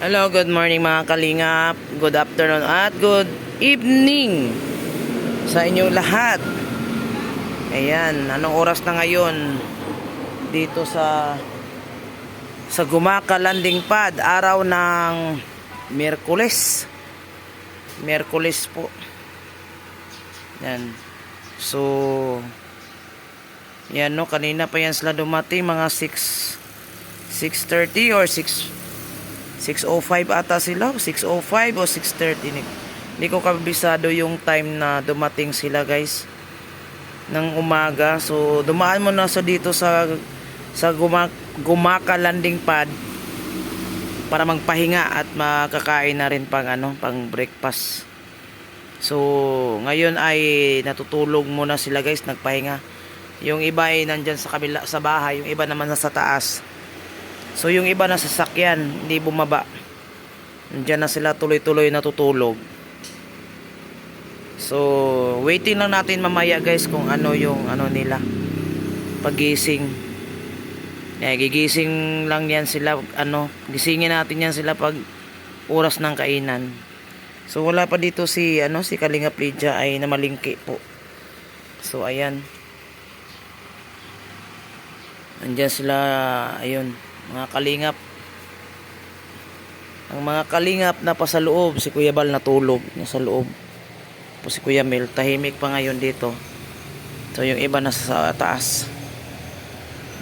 Hello, good morning mga kalingap. Good afternoon at good evening sa inyong lahat. Ayan, anong oras na ngayon dito sa sa Gumaka Landing Pad, araw ng Miyerkules. Miyerkules po. Yan. So, yan no, kanina pa yan sila dumating, mga 6, 6.30 or 6, 6.05 ata sila, 6.05 o 6.30. Hindi, ko kabisado yung time na dumating sila guys ng umaga. So, dumaan mo na sa dito sa sa Guma, Gumaka Landing Pad para magpahinga at makakain na rin pang ano, pang breakfast. So, ngayon ay natutulog muna sila guys, nagpahinga. Yung iba ay nandyan sa kabila sa bahay, yung iba naman nasa taas. So, yung iba nasa sakyan, hindi bumaba. Nandyan na sila tuloy-tuloy natutulog. So, waiting lang natin mamaya guys kung ano yung ano nila. Pagising. Eh, gigising lang yan sila, ano, gisingin natin yan sila pag oras ng kainan. So wala pa dito si ano si Kalinga Pidja ay namalingki po. So ayan. Andiyan sila ayun, mga kalingap. Ang mga kalingap na pa sa loob, si Kuya Bal natulog nasa loob. Po si Kuya Mel tahimik pa ngayon dito. So yung iba nasa sa taas.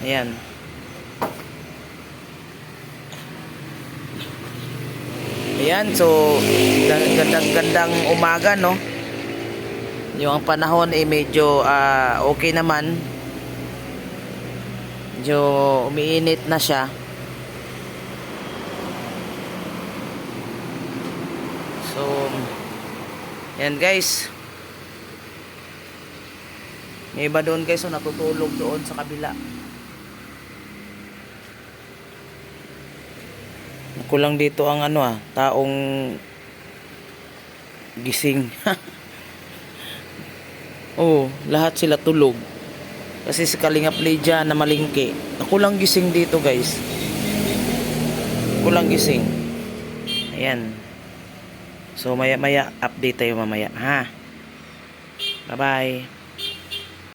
Ayan. Ayan, so gandang-gandang umaga, no? Yung panahon ay medyo ah, okay naman. Medyo umiinit na siya. So, yan guys. May iba doon guys, so natutulog doon sa kabila. Kulang dito ang ano ah, taong gising. oh, lahat sila tulog. Kasi si Kalingap Lydia na malingki. Nakulang gising dito guys. Kulang gising. Ayan. So maya maya update tayo mamaya ha. Bye bye.